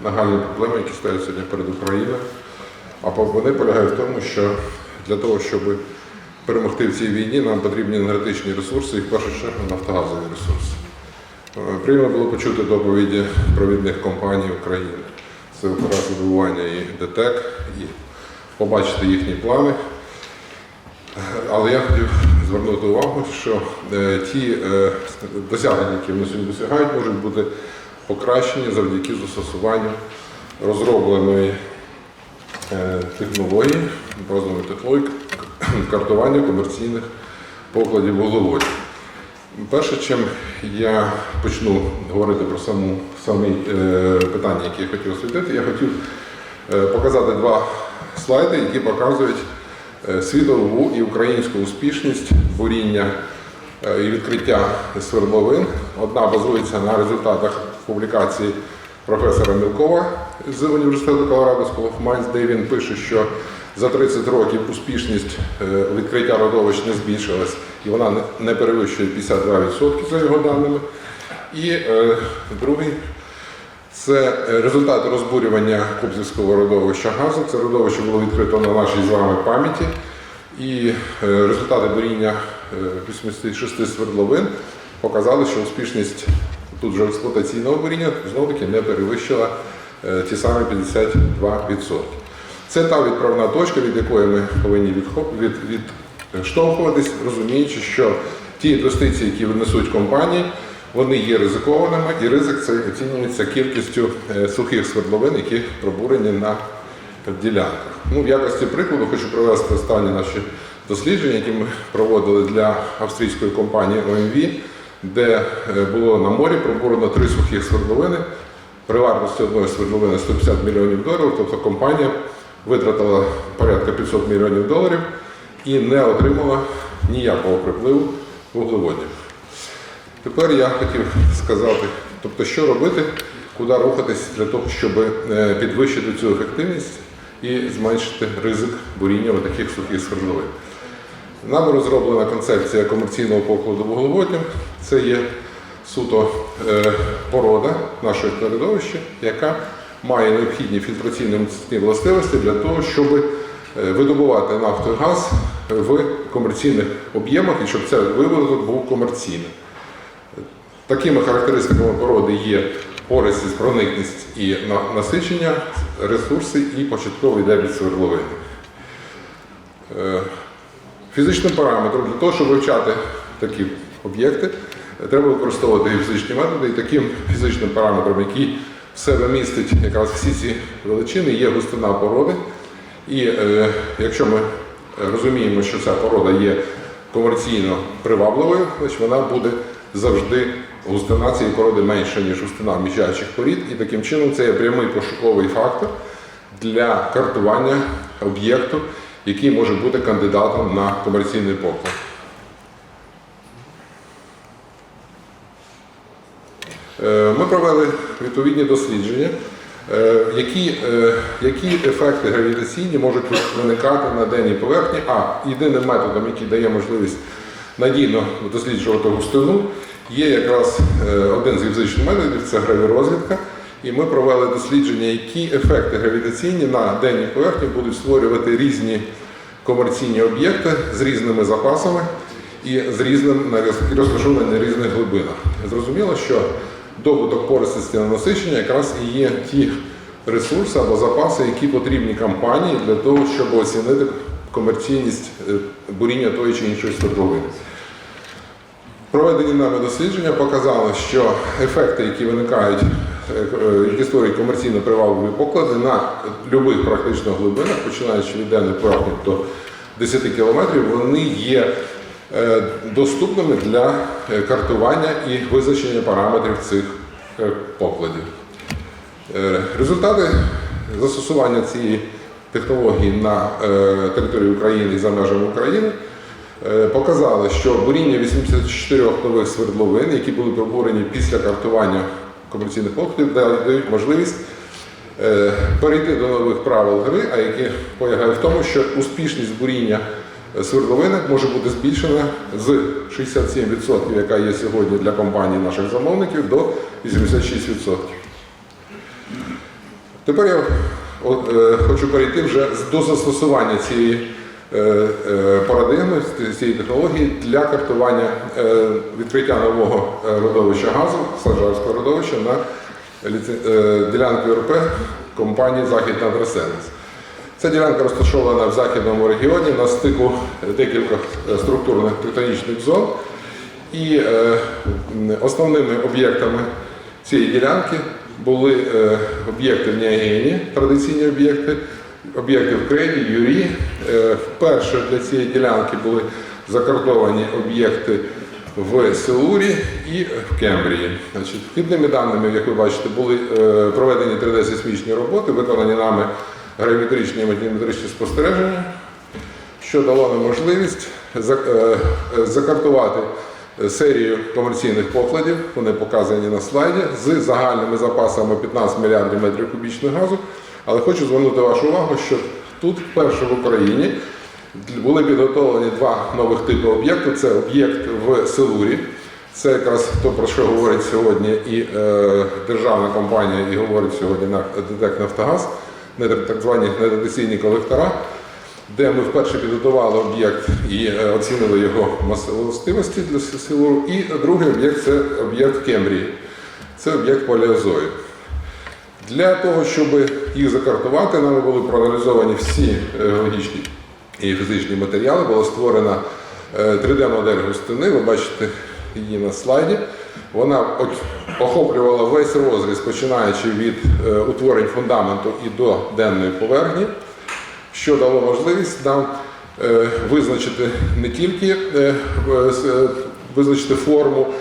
нагальні проблеми, які стоять сьогодні перед Україною. А вони полягають в тому, що для того, щоб перемогти в цій війні, нам потрібні енергетичні ресурси і в першу чергу нафтогазові ресурси. Е, Приємно було почути доповіді провідних компаній України. Це Укргазвидобування і ДТЕК, і побачити їхні плани. Але я хотів звернути увагу, що е, ті е, досягнення, які вони сьогодні досягають, можуть бути покращені завдяки застосуванню розробленої е, технології, розробленої технології картування комерційних покладів вуглеводів. Перше, чим я почну говорити про саму самі е, питання, які я хотів освітити, я хотів е, показати два слайди, які показують е, світову і українську успішність буріння е, і відкриття свердловин. Одна базується на результатах публікації професора Мілкова з університету Колорадо School of Mines, де він пише, що за 30 років успішність е, відкриття родовищ не збільшилась, і вона не- перевищує 52% за його даними. І е, другий це е, результати розбурювання Кобзівського родовища газу. Це родовище було відкрито на нашій з вами пам'яті. І е, результати буріння е, 86 свердловин показали, що успішність тут вже експлуатаційного буріння знову таки не перевищила е, ті самі 52%. Це та відправна точка, від якої ми повинні відштовхуватись, розуміючи, що ті інвестиції, які внесуть компанії, вони є ризикованими, і ризик це оцінюється кількістю е, сухих свердловин, які пробурені на ділянках. Ну, в якості прикладу хочу привести останні наші дослідження, які ми проводили для австрійської компанії ОМВ, де е, було на морі пробурено три сухих свердловини. При вартості одної свердловини 150 мільйонів доларів, тобто компанія витратила порядка 500 мільйонів доларів і не отримала ніякого припливу вуглеводів. Тепер я хотів сказати, тобто, що робити, куди рухатись для того, щоб е, підвищити цю ефективність і зменшити ризик буріння таких сухих свердловин. Нами розроблена концепція комерційного покладу вуглеводнів. Це є суто е, порода нашої середовища, яка має необхідні фільтраційні властивості для того, щоб е, видобувати нафту і газ в комерційних об'ємах і щоб цей виводок був комерційним. Такими характеристиками породи є порисність, проникність і насичення, ресурси і початковий дебіт свердловини. Фізичним параметром для того, щоб вивчати такі об'єкти, треба використовувати і фізичні методи, і таким фізичним параметром, який в себе містить якраз всі ці величини, є густина породи. І е, якщо ми розуміємо, що ця порода є комерційно привабливою, значить вона буде завжди густина цієї породи менша, ніж густина міжаючих порід, і таким чином це є прямий пошуковий фактор для картування об'єкту, який може бути кандидатом на комерційний поклад. Е, Ми провели відповідні дослідження, е, які, е, які ефекти гравітаційні можуть виникати на денній поверхні, а єдиним методом, який дає можливість надійно досліджувати густину, є якраз один з фізичних методів це гравірозвідка. І ми провели дослідження, які ефекти гравітаційні на денній поверхні будуть створювати різні комерційні об'єкти з різними запасами і з різним розташовані на різних глибинах. Зрозуміло, що добуток порисності на насичення якраз і є ті ресурси або запаси, які потрібні компанії для того, щоб оцінити комерційність е, буріння тої чи іншої свердловини. Проведені нами дослідження показали, що ефекти, які виникають, які створюють комерційно привабливі поклади на будь-яких практично глибинах, починаючи від денних поверхні до 10 кілометрів, вони є е, доступними для е, картування і визначення параметрів цих е, покладів. Е, Результати застосування цієї технології на е, території України і за межами України е, показали, що буріння 84 нових свердловин, які були пробурені після картування комерційних покладів, дають можливість е, перейти до нових правил гри, а які полягають в тому, що успішність буріння свердловини може бути збільшена з 67%, яка є сьогодні для компаній наших замовників, до 86%. Тепер я е, хочу перейти вже до застосування цієї е, е, парадигми, з- цієї технології для картування е, відкриття нового е, родовища газу, Саджарського родовища на е, РП компанії Західна Адресенс. Ця ділянка розташована в західному регіоні на стику декількох е, структурних тектонічних зон. І е, основними об'єктами цієї ділянки були е, об'єкти в Ніагені, традиційні об'єкти, об'єкти в Креді, Юрі. Е, вперше для цієї ділянки були закартовані об'єкти в Силурі і в Кембрії. Значить, вхідними даними, як ви бачите, були е, проведені 3D-сейсмічні роботи, виконані нами гравіметричні і матіметричні спостереження що дало нам можливість е, закартувати серію комерційних покладів, вони показані на слайді, з загальними запасами 15 мільярдів метрів кубічних газу. Але хочу звернути вашу увагу, що тут вперше в Україні були підготовлені два нових типи об'єкту. Це об'єкт в Силурі. Це якраз то, про що говорить сьогодні і е, державна компанія, і говорить сьогодні на ДТЕК Нафтогаз, так звані нетрадиційні колектора де ми вперше підготували об'єкт і е, оцінили його властивості для силу. І другий об'єкт це об'єкт Кембрії. Це об'єкт палеозою. Для того, щоб їх закартувати, нами були проаналізовані всі е, геологічні і фізичні матеріали. Була створена е, 3D-модель густини. Ви бачите її на слайді. Вона охоплювала весь розріз, починаючи від е, утворень фундаменту і до денної поверхні що дало можливість нам е, визначити не тільки е, е, визначити форму е,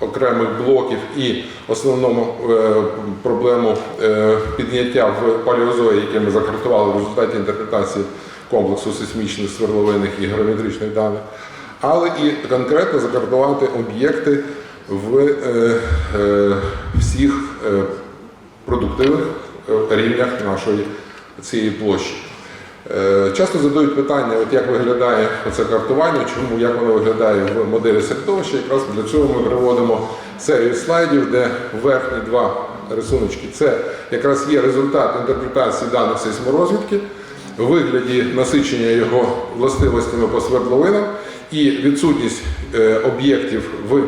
окремих блоків і основному е, проблему е, підняття в палеозої, яке ми закартували в результаті інтерпретації комплексу сейсмічних свердловинних і геометричних даних, але і конкретно закартувати об'єкти в е, е, всіх е, продуктивних е, рівнях нашої цієї площі. Е, Часто задають питання, от як виглядає це картування, чому як воно виглядає в моделі середовища. Якраз для цього ми приводимо серію слайдів, де верхні два рисуночки це якраз є результат інтерпретації даних сейсморозвідки у вигляді насичення його властивостями по свердловинам і відсутність е, об'єктів в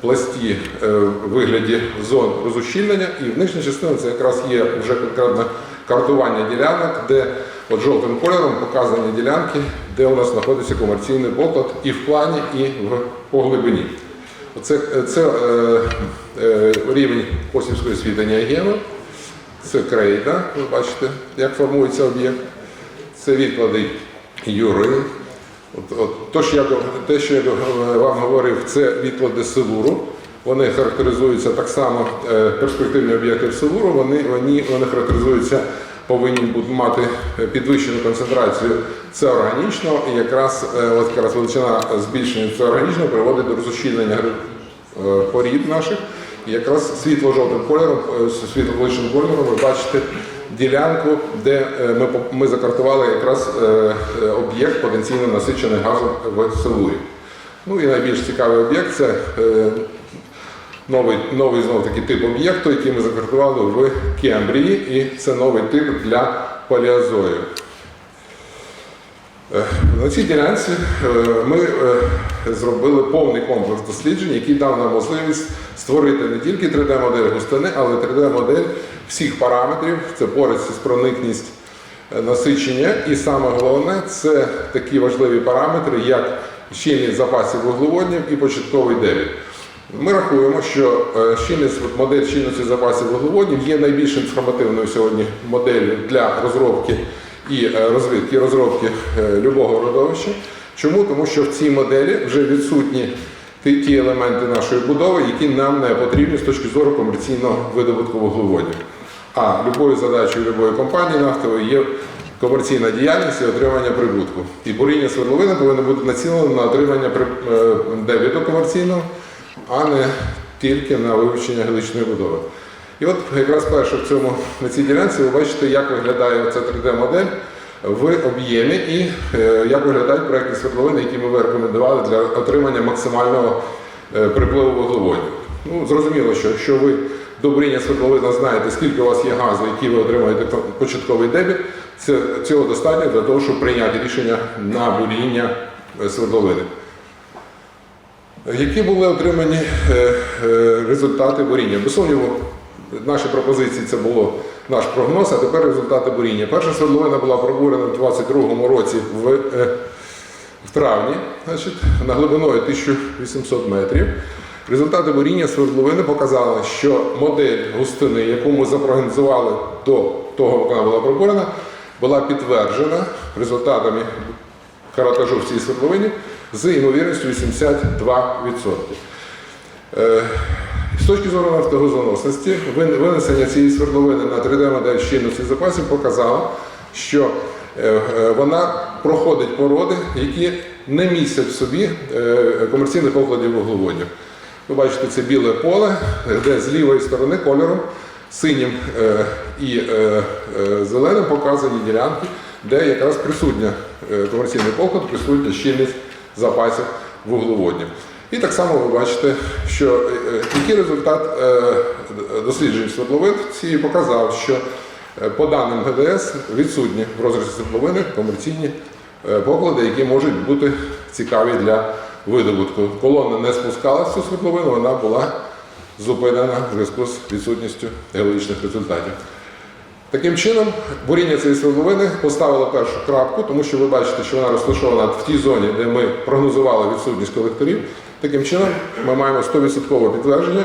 пласті е, в вигляді зон розущільнення, і в нижній частині це якраз є вже конкретне картування ділянок, де от жовтим кольором показані ділянки, де у нас знаходиться комерційний поклад і в плані, і в по глибині. Оце це е, е, рівень Косівської світання Агену, це крейда, ви бачите, як формується об'єкт. Це відклади Юри. От, от, то, що я, те, що я вам говорив, це відклади Силуру. Вони характеризуються так само, е, перспективні об'єкти в вони, вони, вони характеризуються, повинні бути мати підвищену концентрацію це органічного, і якраз, е, от якраз величина збільшення це органічного приводить до розущільнення е, порід наших. І якраз світло-жовтим кольором, е, світло-блищим кольором ви бачите ділянку, де е, ми, ми закартували якраз е, е, об'єкт потенційно насичений газом в Силурі. Ну і найбільш цікавий об'єкт це е, новий, новий знов таки тип об'єкту, який ми закартували в Кембрії, і це новий тип для палеозою. Е, На цій ділянці е, ми е, зробили повний комплекс досліджень, який дав нам можливість створити не тільки 3D-модель густини, але й 3D-модель всіх параметрів. Це порицність, проникність, насичення. І саме головне це такі важливі параметри, як щільність запасів вуглеводнів і початковий дебіт. Ми рахуємо, що е, щільність, модель щільності запасів вуглеводнів є найбільш інформативною сьогодні моделлю для розробки і е, розвитки розробки е, любого родовища. Чому? Тому що в цій моделі вже відсутні ті, елементи нашої будови, які нам не потрібні з точки зору комерційного видобутку вуглеводів. А любою задачею любої компанії нафтової є комерційна діяльність і отримання прибутку. І буріння свердловини повинно бути націлено на отримання дебіту комерційного, а не тільки на вивчення геличної будови. І от якраз перше в цьому на цій ділянці ви бачите, як виглядає ця 3D-модель в об'ємі і е, як виглядають проектні свердловини, які ми рекомендували для отримання максимального е, припливу вуглеводнів. Ну, зрозуміло, що якщо ви до буріння свердловина знаєте, скільки у вас є газу, який ви отримаєте початковий дебіт, це, цього достатньо для того, щоб прийняти рішення на буріння е, свердловини. Які були отримані е, е, результати буріння? Без сумніву, наші пропозиції це було наш прогноз, а тепер результати буріння. Перша свердловина була пробурена в 2022 році в, е, в травні, значить, на глибиною 1800 метрів. Результати буріння свердловини показали, що модель густини, яку ми запрогнозували до того, як вона була пробурена, була підтверджена результатами каратажу в цій свердловині з ймовірністю 82%. Е, З точки зору нафтогазоносності, винесення цієї свердловини на 3D-модель щільності запасів показало, що е, е, вона проходить породи, які не містять в собі комерційних покладів вуглеводнів. Ви бачите, це біле поле, де з лівої сторони кольором синім і зеленим показані ділянки, де якраз присутня комерційний поклад, присутня щільність запасів вуглеводнів. І так само ви бачите, що е, е, який результат е, досліджень свердловин ці показав, що по даним ГДС відсутні в розрізі свердловини комерційні поклади, які можуть бути цікаві для видобутку. Колона не спускалася цю свердловину, вона була зупинена в зв'язку з відсутністю геологічних результатів. Таким чином, буріння цієї свердловини поставило першу крапку, тому що ви бачите, що вона розташована в тій зоні, де ми прогнозували відсутність колекторів. Таким чином, ми маємо 100% підтвердження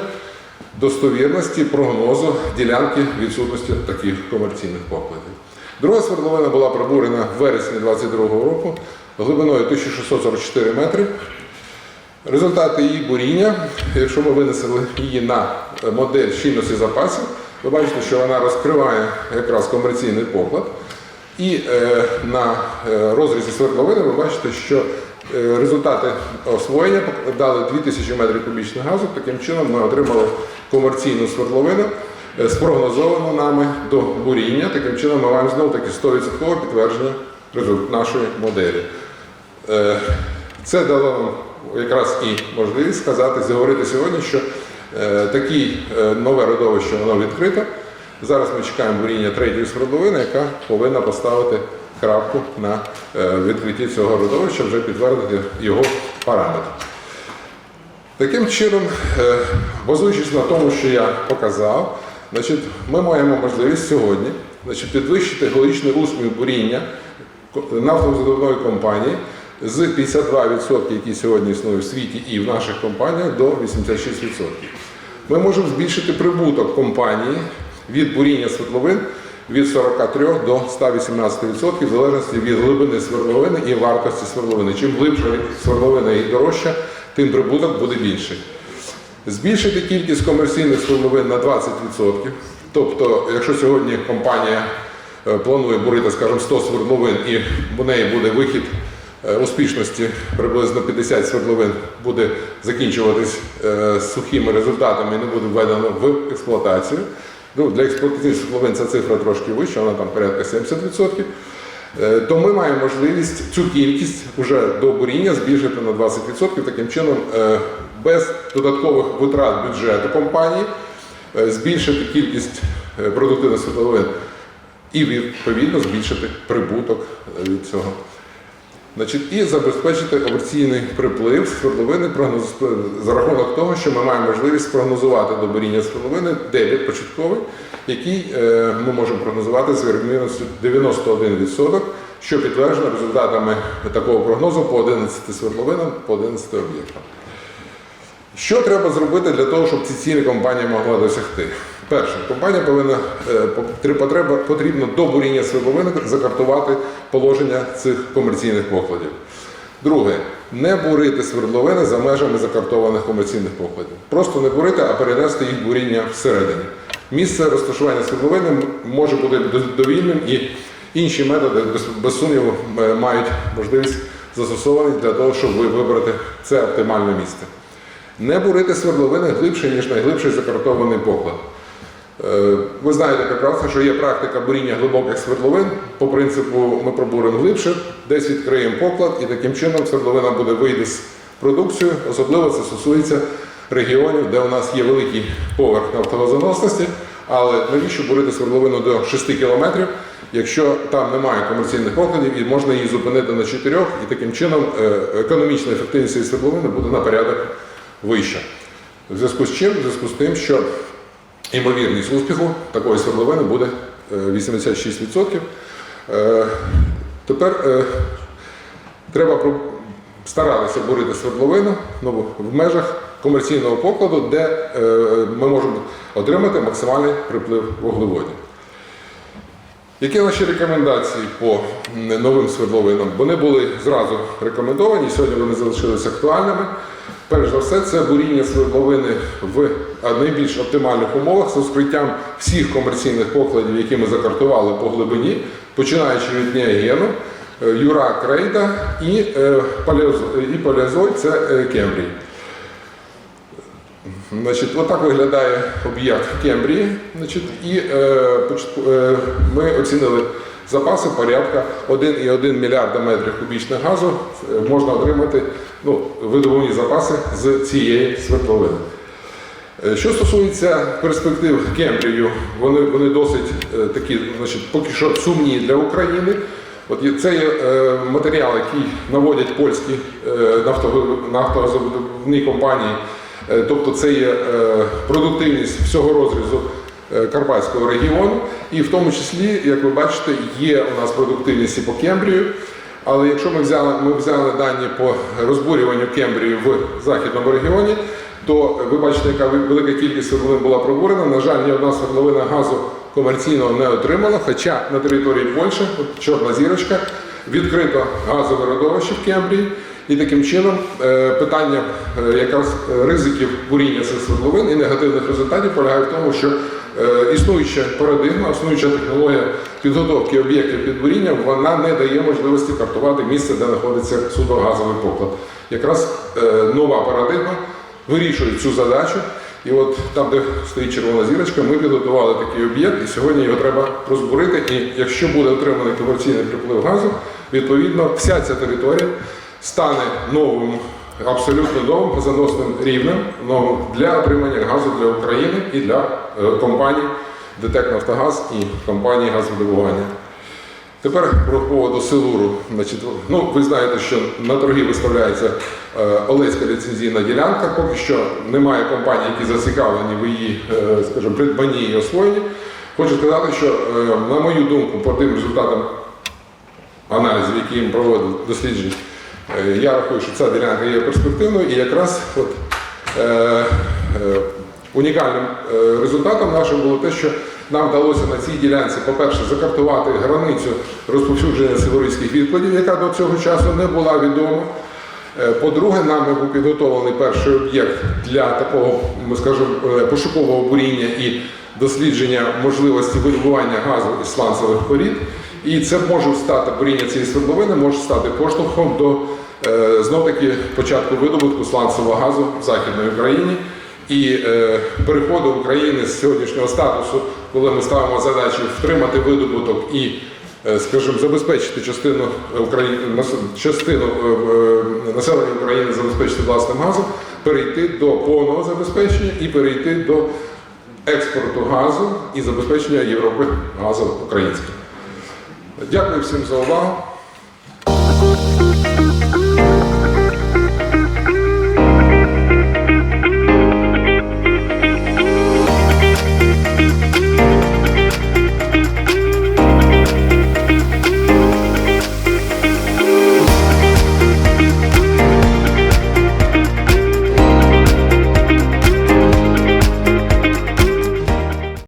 достовірності прогнозу ділянки відсутності таких комерційних покладів. Друга свердловина була пробурена в вересні 2022 року глибиною 1644 метри. Результати її буріння, якщо ми винесли її на модель щільності запасів, ви бачите, що вона розкриває якраз комерційний поклад. І е, на е, розрізі свердловини ви бачите, що е, результати освоєння дали 2000 метрів кубічних газу. Таким чином ми отримали комерційну свердловину, е, спрогнозовану нами до буріння. Таким чином ми маємо знову таки 100% підтвердження нашої моделі. Це дало нам якраз і можливість сказати, заговорити сьогодні, що таке нове родовище воно відкрите. Зараз ми чекаємо буріння третьої свердловини, яка повинна поставити крапку на е, відкритті цього родовища, вже підтвердити його параметри. Таким чином, е, базуючись на тому, що я показав, значить, ми маємо можливість сьогодні значить, підвищити геологічний усмір буріння нафтовидобувної компанії з 52%, які сьогодні існують в світі і в наших компаніях, до 86%. Ми можемо збільшити прибуток компанії від буріння свердловин від 43 до 118% в залежності від глибини свердловини і вартості свердловини. Чим глибша свердловина і дорожча, тим прибуток буде більший. Збільшити кількість комерційних свердловин на 20%. Тобто, якщо сьогодні компанія е, планує бурити, скажімо, 100 свердловин і в неї буде вихід успішності приблизно 50 свердловин буде закінчуватись е, сухими результатами і не буде введено в експлуатацію. Ну, для експлуатаційних свердловин ця цифра трошки вища, вона там порядка 70%. Е, То ми маємо можливість цю кількість вже до буріння збільшити на 20%. Таким чином, е, без додаткових витрат бюджету компанії, е, збільшити кількість е, продуктивних свердловин і відповідно збільшити прибуток е, від цього. Значить, і забезпечити операційний приплив свердловини за рахунок того, що ми маємо можливість спрогнозувати до буріння свердловини дебіт початковий, який е, ми можемо прогнозувати з вірогідністю 91%, що підтверджено результатами такого прогнозу по 11 свердловинам, по 11 об'єктам. Що треба зробити для того, щоб ці цілі компанія могла досягти? Перше, компанія повинна е, потрібно до буріння свердловини закартувати положення цих комерційних покладів. Друге, не бурити свердловини за межами закартованих комерційних покладів. Просто не бурити, а перенести їх буріння всередині. Місце розташування свердловини може бути довільним і інші методи, без, сумніву, мають можливість застосовані для того, щоб ви вибрати це оптимальне місце. Не бурити свердловини глибше, ніж найглибший закартований поклад. Е, Ви знаєте прекрасно, що є практика буріння глибоких свердловин. По принципу ми пробуримо глибше, десь відкриємо поклад, і таким чином свердловина буде вийти з продукцією. Особливо це стосується регіонів, де у нас є великий поверх нафтогазоносності. Але навіщо бурити свердловину до 6 кілометрів, якщо там немає комерційних покладів і можна її зупинити на 4, і таким чином е, економічна ефективність цієї свердловини буде на порядок вища. В зв'язку з чим? В зв'язку з тим, що Імовірність успіху такої свердловини буде е, 86%. Е, Тепер е, треба старатися бурити свердловину ну, в межах комерційного покладу, де е, ми можемо отримати максимальний приплив вуглеводів. Які наші рекомендації по новим свердловинам? Вони були зразу рекомендовані, сьогодні вони залишилися актуальними. Перш за все, це буріння свердловини в найбільш оптимальних умовах з розкриттям всіх комерційних покладів, які ми закартували по глибині, починаючи від Неогену, е, Юра Крейда і, е, Палеозой, це е, Кембрій. Значить, отак виглядає об'єкт в Кембрії. Значить, і е, е, ми оцінили запаси порядка 1,1 мільярда метрів кубічних газу е, можна отримати ну, видобувні запаси з цієї свердловини. Е, Що стосується перспектив Кембрію, вони, вони досить е, такі, значить, поки що сумні для України. От це є е, матеріал, який наводять польські нафтогазовидобувні компанії. Тобто це є продуктивність всього розрізу Карпатського регіону. І в тому числі, як ви бачите, є у нас продуктивність і по Кембрію. Але якщо ми взяли, ми взяли дані по розбурюванню Кембрію в західному регіоні, то ви бачите, яка велика кількість свердловин була пробурена. На жаль, ні одна свердловина газу комерційного не отримала, хоча на території Польщі, от чорна зірочка, відкрито газове родовище в Кембрії. І таким чином е, питання е, якраз е, ризиків буріння цих свердловин і негативних результатів полягає в тому, що існуюча парадигма, існуюча технологія підготовки об'єктів під бурінням, вона не дає можливості картувати місце, де знаходиться судогазовий поклад. Якраз е, нова парадигма вирішує цю задачу. І от там, де стоїть червона зірочка, ми підготували такий об'єкт, і сьогодні його треба розбурити. І якщо буде отриманий комерційний приплив газу, відповідно вся ця територія стане новим, абсолютно новим газоносним рівнем новим для отримання газу для України і для е, компаній ДТЕК Нафтогаз і компанії газовидобування. Тепер про поводу Силуру. Ну, ви знаєте, що на торги виставляється е, Олеська ліцензійна ділянка. Поки що немає компаній, які зацікавлені в її, е, скажімо, придбанні і освоєнні. Хочу сказати, що, на мою думку, по тим результатам аналізів, які їм проводить досліджень, е, я рахую, що ця ділянка є перспективною і якраз от, е, е, унікальним е, результатом нашим було те, що нам вдалося на цій ділянці, по-перше, закартувати границю розповсюдження силовицьких відкладів, яка до цього часу не була відома. Е, По-друге, нами був підготовлений перший об'єкт для такого, ми скажемо, е, пошукового буріння і дослідження можливості видобування газу із сланцевих порід. І це може стати буріння цієї свердловини, може стати поштовхом до е, знов-таки початку видобутку сланцевого газу в Західній Україні і е, переходу України з сьогоднішнього статусу, коли ми ставимо задачу втримати видобуток і, е, скажімо, забезпечити частину України, частину населення України забезпечити власним газом, перейти до повного забезпечення і перейти до експорту газу і забезпечення Європи газом українським. Дякую всім за увагу.